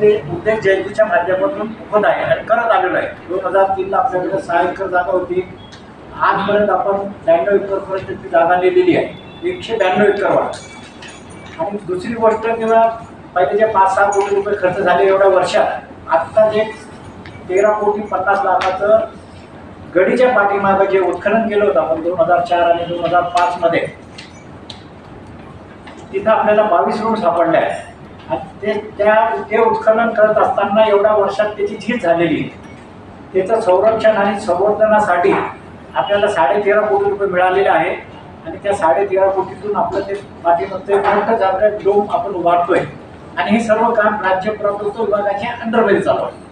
तो उद्योग जयंतीच्या माध्यमातून होत आहे आणि करत आलेलो आहे. दोन हजार तीनला आपल्याकडे सहा एकर जागा होती. आजपर्यंत आपण ब्याण्णव एकरपर्यंत ती जागा नेलेली आहे. एकशे ब्याण्णव एकर वाढ. आणि दुसरी गोष्ट किंवा पहिले जे पाच सहा कोटी रुपये खर्च झाले एवढ्या वर्षात आत्ता जे तेरा कोटी पन्नास लाखाचं गडीच्या पाठीमागं जे उत्खनन केलं होतं आपण दोन हजार चार आणि दोन हजार पाचमध्ये तिथं आपल्याला बावीस रोड सापडले आहे ते त्या ते उत्खनन करत असताना एवढ्या वर्षात त्याची झीज झालेली आहे त्याचं संरक्षण आणि संवर्धनासाठी आपल्याला साडेतेरा कोटी रुपये मिळालेले आहे. आणि त्या साडेतेरा कोटीतून आपलं ते मातीमध्ये मोठं जागा डोम आपण उभारतोय आणि हे सर्व काम राज्य पुरातत्व विभागाच्या अंडरमध्ये चालू आहे.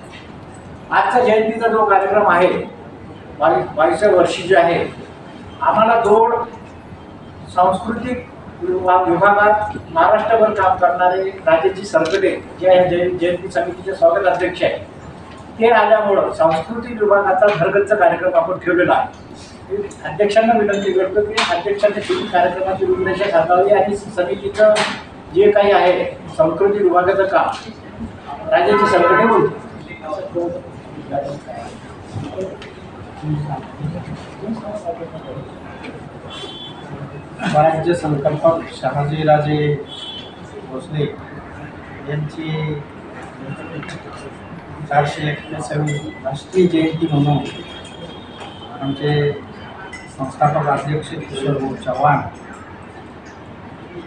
आजचा जयंतीचा जो कार्यक्रम आहे बावीस बावीसव्या वर्षी जे आहे आम्हाला दोन सांस्कृतिक विभागात महाराष्ट्रभर काम करणारे राजेजी सरकटे जे आहे जय जयंती समितीचे स्वागत अध्यक्ष आहे. ते आल्यामुळं सांस्कृतिक विभागाचा भरगच्च कार्यक्रम आपण ठेवलेला आहे. अध्यक्षांना विनंती करतो की अध्यक्षांनी तुम्ही कार्यक्रमाची रूपरेषा साधावी आणि समितीचं जे काही आहे सांस्कृतिक विभागाचं काम राजेजी सरकटे बोलतो राज्य संकल्पक शहाजीराजे भोसले यांची चारशे एकविसावी राष्ट्रीय जयंती म्हणून आमचे संस्थापक अध्यक्ष किशोरभाऊ चव्हाण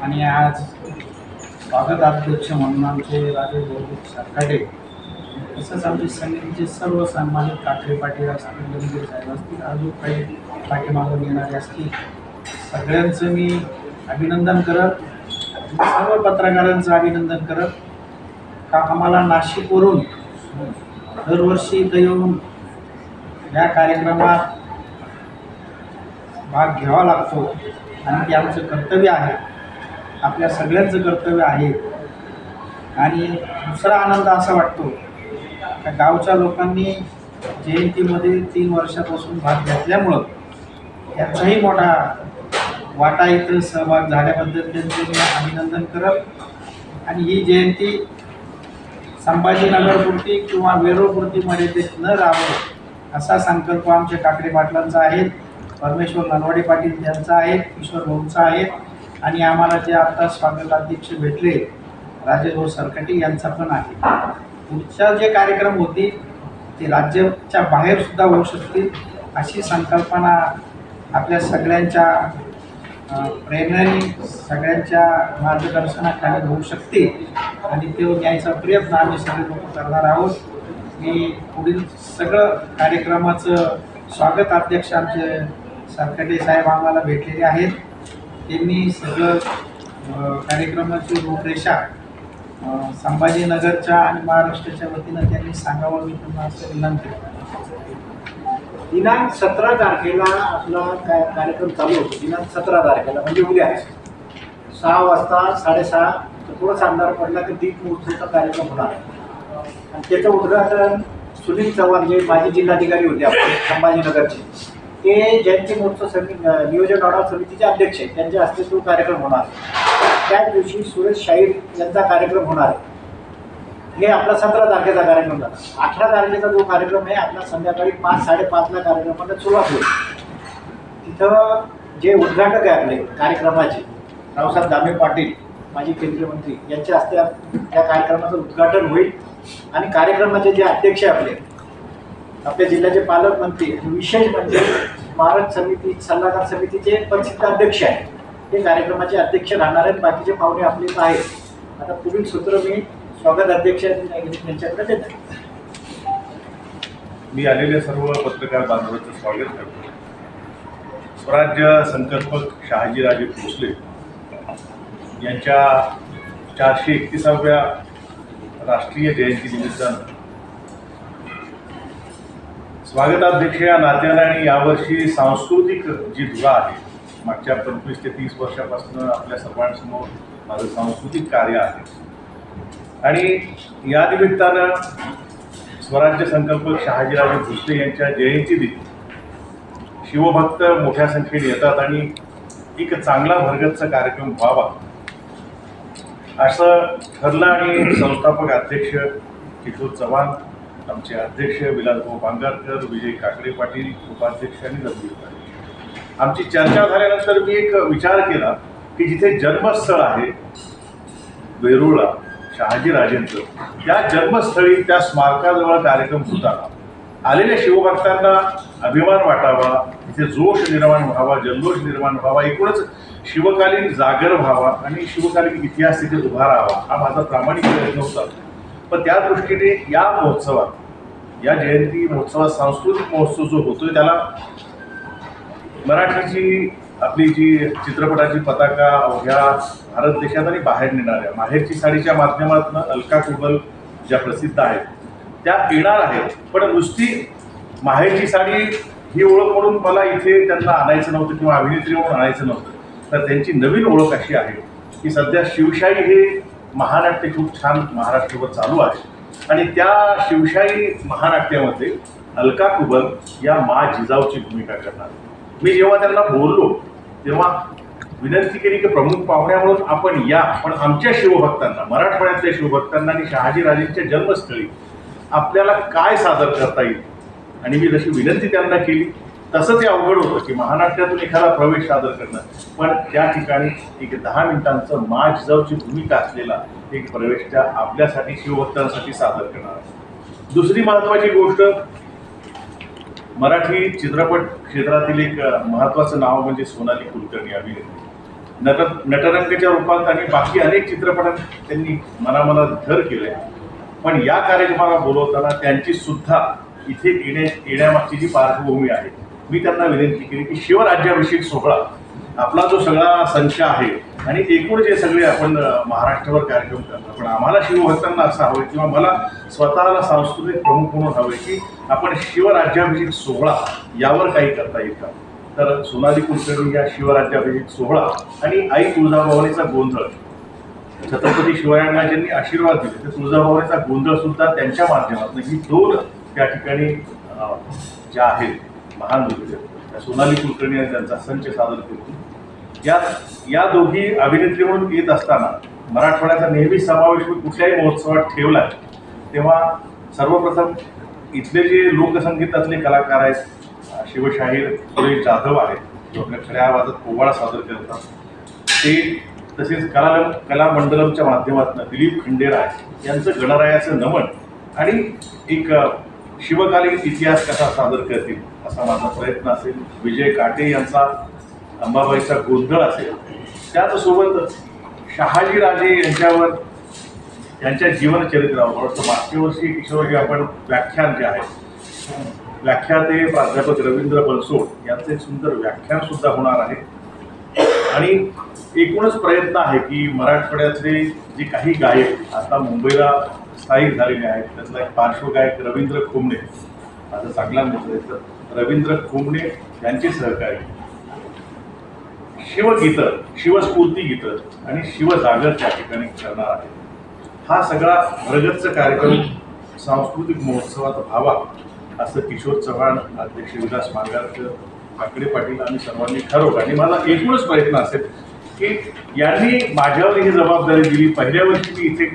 आणि आज स्वागत अध्यक्ष म्हणून आमचे राजे भाऊ सरकाटे तसंच आमचे समितीचे सर्व सन्मानित काकडे पाटील असतील गंभीर साहेब असतील अजून काही पाठीमागून येणारे असतील सगळ्यांचं मी अभिनंदन करत सर्व पत्रकारांचं अभिनंदन करत का आम्हाला नाशिकवरून दरवर्षी इथं येऊन या कार्यक्रमात भाग घ्यावा लागतो आणि ते आमचं कर्तव्य आहे. आपल्या सगळ्यांचं कर्तव्य आहे. आणि दुसरा आनंद असा वाटतो का गावच्या लोकांनी जयंतीमध्ये तीन वर्षापासून भाग घेतल्यामुळं याचाही मोठा वाटा इथं सहभाग झाल्याबद्दल त्यांचे मी अभिनंदन करत आणि ही जयंती संभाजीनगरपुरती किंवा वेरूळपुरती मर्यादित न राहावं असा संकल्प आमच्या काकडे पाटलांचा आहे परमेश्वर नलवाडे पाटील यांचा आहे किशोर भाऊंचा आहे आणि आम्हाला जे आता स्वागताध्यक्ष भेटले राजेभाऊ सरकटे यांचा पण आहे. पुढच्या जे कार्यक्रम होतील ते राज्याच्या बाहेरसुद्धा होऊ शकतील अशी संकल्पना आपल्या सगळ्यांच्या प्रेरणाने सगळ्यांच्या मार्गदर्शनाखाली होऊ शकते आणि तो न्यायचा प्रयत्न आम्ही सगळे लोक करणार आहोत. मी पुढील सगळं कार्यक्रमाचं स्वागत अध्यक्ष आमचे सरकटे साहेब आम्हाला भेटलेले आहेत. त्यांनी सगळं कार्यक्रमाची रूपरेषा संभाजीनगरच्या आणि महाराष्ट्राच्या वतीनं त्यांनी सांगावं मी तुम्हाला असं विनंती दिनांक सतरा तारखेला आपला काय कार्यक्रम चालू होतो. दिनांक सतरा तारखेला म्हणजे उद्या. सहा वाजता साडेसहा तर थोडासा अंधार पडला की दीप मुहूर्ताचा कार्यक्रम होणार. आणि त्याचं उद्घाटन सुनील चव्हाण जे माजी जिल्हाधिकारी होते आपले संभाजीनगरचे ते जयंती महोत्सव समिती नियोजन आढावा समितीचे अध्यक्ष आहेत त्यांच्या हस्ते तो कार्यक्रम होणार. त्याच दिवशी सुरेश शाहीर यांचा कार्यक्रम होणार आहे. हे आपला सतरा तारखेचा कार्यक्रम झाला. अठरा तारखेचा जो कार्यक्रम आहे आपला संध्याकाळी पाच साडेपाचला कार्यक्रमाला सुरुवात होईल. तिथं जे उद्घाटक आहे आपले कार्यक्रमाचे रावसाहेब दामे पाटील माजी केंद्रीय मंत्री यांच्या हस्ते त्या कार्यक्रमाचं उद्घाटन होईल. आणि कार्यक्रमाचे जे अध्यक्ष आहे आपले आपल्या जिल्ह्याचे पालकमंत्री विशेष म्हणजे स्मारक समिती सल्लागार समितीचे प्रसिद्ध अध्यक्ष आहेत ते कार्यक्रमाचे अध्यक्ष राहणार आहेत बाकीचे पाहुणे आपले आहेत. आता पुढील सूत्र मी स्वागत अध्यक्ष मी आलेल्या सर्व पत्रकार बांधवांचं स्वागत करतो. स्वराज्य संकल्पक शहाजीराजे भोसले यांच्या चारशे एकतीसाव्या राष्ट्रीय जयंतीनिमित्तानं स्वागताध्यक्ष या नात्यानं आणि यावर्षी सांस्कृतिक जी धुरा आहे मागच्या पंचवीस ते तीस वर्षापासून आपल्या सर्वांसमोर माझं सांस्कृतिक कार्य आहे. आणि या निमित्तानं स्वराज्य संकल्पक शहाजीराजे भोसले यांच्या जयंती जयंतीदिनी शिवभक्त मोठ्या संख्येने येतात आणि एक चांगला भरगतचा कार्यक्रम व्हावा असं ठरलं आणि संस्थापक अध्यक्ष किशोर चव्हाण आमचे अध्यक्ष विलासभाऊ बांगारकर विजय काकडे पाटील उपाध्यक्ष आणि पाटील आमची चर्चा झाल्यानंतर मी एक विचार केला की जिथे जन्मस्थळ आहे वेरूळला शहाजीराजेंचं त्या जन्मस्थळी त्या स्मारकाजवळ कार्यक्रम होताना आलेल्या शिवभक्तांना अभिमान वाटावा तिथे जोश निर्माण व्हावा जल्लोष निर्माण व्हावा एकूणच शिवकालीन जागर व्हावा आणि शिवकालीन इतिहास तिथे उभा राहावा हा माझा प्रामाणिक प्रयत्न होता. पण त्या दृष्टीने या महोत्सवात या जयंती महोत्सवात सांस्कृतिक महोत्सव जो होतोय त्याला मराठीची आपली जी चित्रपटाची पताका अवघ्या भारत देशात आणि बाहेर नेणाऱ्या माहेरची साडीच्या माध्यमातून अलका कुबल ज्या प्रसिद्ध आहेत त्या येणार आहेत. पण नुसती माहेरची साडी ही ओळख म्हणून मला इथे त्यांना आणायचं नव्हतं किंवा अभिनेत्री म्हणून आणायचं नव्हतं. तर त्यांची नवीन ओळख अशी आहे की सध्या शिवशाही हे महानाट्य खूप छान महाराष्ट्रभर चालू आहे. आणि त्या शिवशाही महानाट्यामध्ये अलका कुबल या मा जिजाऊची भूमिका करणार. मी जेव्हा त्यांना बोललो तेव्हा विनंती केली की प्रमुख पाहुण्या म्हणून आपण या. पण आमच्या शिवभक्तांना मराठवाड्यातल्या शिवभक्तांना आणि शहाजीराजेंच्या जन्मस्थळी आपल्याला काय सादर करता येईल? आणि मी जशी विनंती त्यांना केली तसं ते अवघड होतं की महानाट्यातून एखादा प्रवेश सादर करणं. पण त्या ठिकाणी एक दहा मिनिटांचं मा जिजाऊची भूमिका असलेला एक प्रवेश त्या आपल्यासाठी शिवभक्तांसाठी सादर करणार. आहे दुसरी महत्त्वाची गोष्ट मराठी चित्रपट क्षेत्रातील एक महत्वाचं महत्त्वाचं नाव म्हणजे सोनाली कुलकर्णी अभिनेत्री नट नटरंगाच्या रूपात आणि बाकी अनेक चित्रपटात त्यांनी मनामनात घर केलंय. पण या कार्यक्रमाला बोलवताना त्यांची सुद्धा इथे येण्या येण्यामागची जी पार्श्वभूमी आहे मी त्यांना विनंती केली की शिवराज्याभिषेक सोहळा आपला जो सगळा संच आहे आणि एकूण जे सगळे आपण महाराष्ट्रावर कार्यक्रम करतो पण आम्हाला शिवभक्तांना असं हवं किंवा मला स्वतःला सांस्कृतिक प्रमुख म्हणून हवं की आपण शिवराज्याभिषेक सोहळा यावर काही करता येईल का तर सोनाली कुलकर्णी या शिवराज्याभिषेक सोहळा आणि आई तुळजाभवानीचा गोंधळ. छत्रपती शिवरायांना ज्यांनी आशीर्वाद दिले. ते तुळजाभवानीचा गोंधळ सुद्धा त्यांच्या माध्यमातून ही दोन त्या ठिकाणी ज्या आहेत महान नृत्य सोनाली कुलकर्णी आणि त्यांचा संच सादर करतो या या दोघी अभिनेत्री म्हणून येत असताना मराठवाड्याचा नेहमी समावेश मी कुठल्याही महोत्सवात ठेवला तेव्हा सर्वप्रथम इथले जे लोकसंगीतातले कलाकार आहेत शिवशाहीर सुरेश जाधव आहेत जो आपल्या खऱ्या आवाजात पोवाडा सादर करतात ते तसेच कला कला मंडलमच्या माध्यमातून दिलीप खंडेराय यांचं गणरायाचं नमन आणि एक शिवकालीन इतिहास कसा सादर करतील असा माझा प्रयत्न असेल. विजय काटे यांचा अंबाबाईचा गोंधळ असेल. त्याचसोबत शहाजीराजे यांच्यावर त्यांच्या जीवनचरित्रावर मला मागच्या वर्षी किशोरजी आपण व्याख्यान जे आहे व्याख्याते प्राध्यापक रवींद्र बनसोड यांचं एक सुंदर व्याख्यान सुद्धा होणार आहे. आणि एकूणच प्रयत्न आहे की मराठवाड्यातले जे काही गायक आता मुंबईला स्थायिक झालेले आहेत त्यातला एक पार्श्वगायक रवींद्र खोमणे. माझा चांगला मित्र आहे तर रवींद्र खोमणे यांचे सहकारी. शिवगीतं शिवस्फूर्ती गीतं आणि शिवजागर त्या ठिकाणी करणार आहे हा सगळा भरगच्च कार्यक्रम सांस्कृतिक महोत्सवात व्हावा असं किशोर चव्हाण अध्यक्ष विलास मांगारकर काकडे पाटील आणि सर्वांनी ठरवलं. आणि मला एकूणच प्रयत्न असेल की यांनी माझ्यावर ही जबाबदारी दिली. पहिल्या वर्षी मी इथे